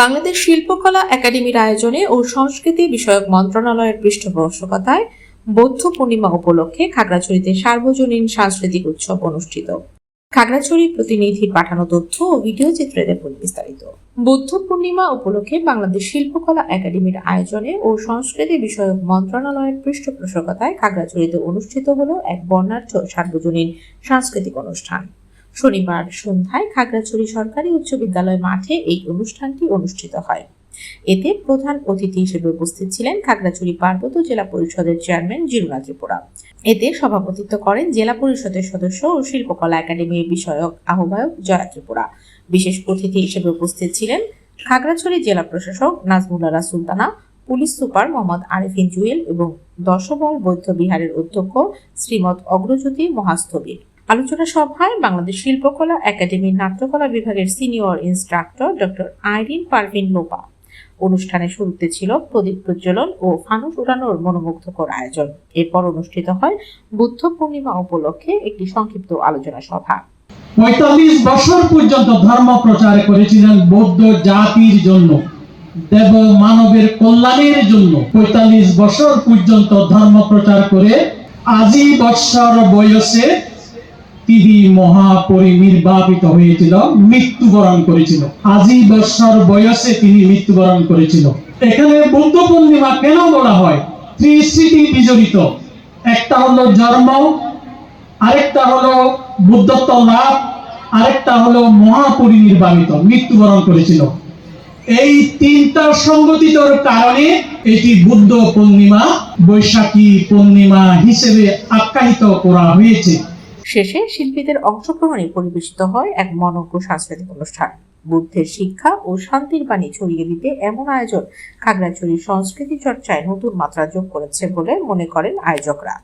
বাংলাদেশ শিল্পকলা একাডেমির আয়োজনে ও সংস্কৃতি বিষয়ক মন্ত্রণালয়ের পৃষ্ঠপোষকতায় বৌদ্ধ পূর্ণিমা উপলক্ষে খাগড়াছড়িতে সার্বজনীন সাংস্কৃতিক উৎসব অনুষ্ঠিত। খাগড়াছড়ি প্রতিনিধির পাঠানো তথ্য ও ভিডিও চিত্রে দেখুন বিস্তারিত। বৌদ্ধ পূর্ণিমা উপলক্ষে বাংলাদেশ শিল্পকলা একাডেমির আয়োজনে ও সংস্কৃতি বিষয়ক মন্ত্রণালয়ের পৃষ্ঠপোষকতায় খাগড়াছড়িতে অনুষ্ঠিত হলো এক বর্ণাঢ্য সার্বজনীন সাংস্কৃতিক অনুষ্ঠান। শনিবার সন্ধ্যায় খাগড়াছড়ি সরকারি উচ্চ বিদ্যালয় মাঠে এই অনুষ্ঠানটি অনুষ্ঠিত হয়। এতে প্রধান অতিথি হিসেবে উপস্থিত ছিলেন খাগড়াছড়ি পার্বত্য জেলা পরিষদের চেয়ারম্যান জিরুনা ত্রিপুরা। এতে সভাপতিত্ব করেন জেলা পরিষদের সদস্য ও শিল্পকলা একাডেমির বিষয়ক আহ্বায়ক জয়া ত্রিপুরা। বিশেষ অতিথি হিসেবে উপস্থিত ছিলেন খাগড়াছড়ি জেলা প্রশাসক নাজমুল্লারা সুলতানা, পুলিশ সুপার মোহাম্মদ আরিফিন জুয়েল এবং দশমল বৌদ্ধ বিহারের অধ্যক্ষ শ্রীমৎ অগ্রজ্যোতি মহাস্থবির আলোচনা সভায় বাংলাদেশ শিল্পকলা একাডেমির নাট্যকলা বিভাগের senior instructor doctor Irin Parvin Lopa অনুষ্ঠানের শুরুতে ছিল প্রদীপ প্রজ্বলন ও ফানুস উড়ানোর মনোমুগ্ধকর আয়োজন। এরপর অনুষ্ঠিত হয় বুদ্ধ পূর্ণিমা উপলক্ষে একটি সংক্ষিপ্ত আলোচনা সভা। পঁয়তাল্লিশ বছর পর্যন্ত ধর্ম প্রচার করেছিলেন বৌদ্ধ জাতির জন্য, দেব মানবের কল্যাণের জন্য। পঁয়তাল্লিশ বছর পর্যন্ত ধর্ম প্রচার করে আজি বৎসর বয়সে তিনি মহাপরিনির্বাপিত হয়েছিল, মৃত্যুবরণ করেছিল। আজী বৎসর বয়সে তিনি মৃত্যুবরণ করেছিল। এখানে বুদ্ধ পূর্ণিমা কেন বলা হয়? ত্রিস্মৃতি বিজড়িত। একটা হলো জন্ম, আরেকটা হলো বুদ্ধত্ব লাভ, আরেকটা হলো মহাপরিনির্বাণিত মৃত্যুবরণ করেছিল। এই তিনটা সংগঠিতর কারণে এটি বুদ্ধ পূর্ণিমা, বৈশাখী পূর্ণিমা হিসেবে আখ্যায়িত করা হয়েছে। শেষে শিল্পীদের অংশগ্রহণে পরিবেশিত হয় এক মনজ্ঞ সাংস্কৃতিক অনুষ্ঠান। বুদ্ধের শিক্ষা ও শান্তির বাণী ছড়িয়ে দিতে এমন আয়োজন খাগড়াছড়ির সংস্কৃতি চর্চায় নতুন মাত্রা যোগ করেছে বলে মনে করেন আয়োজকরা।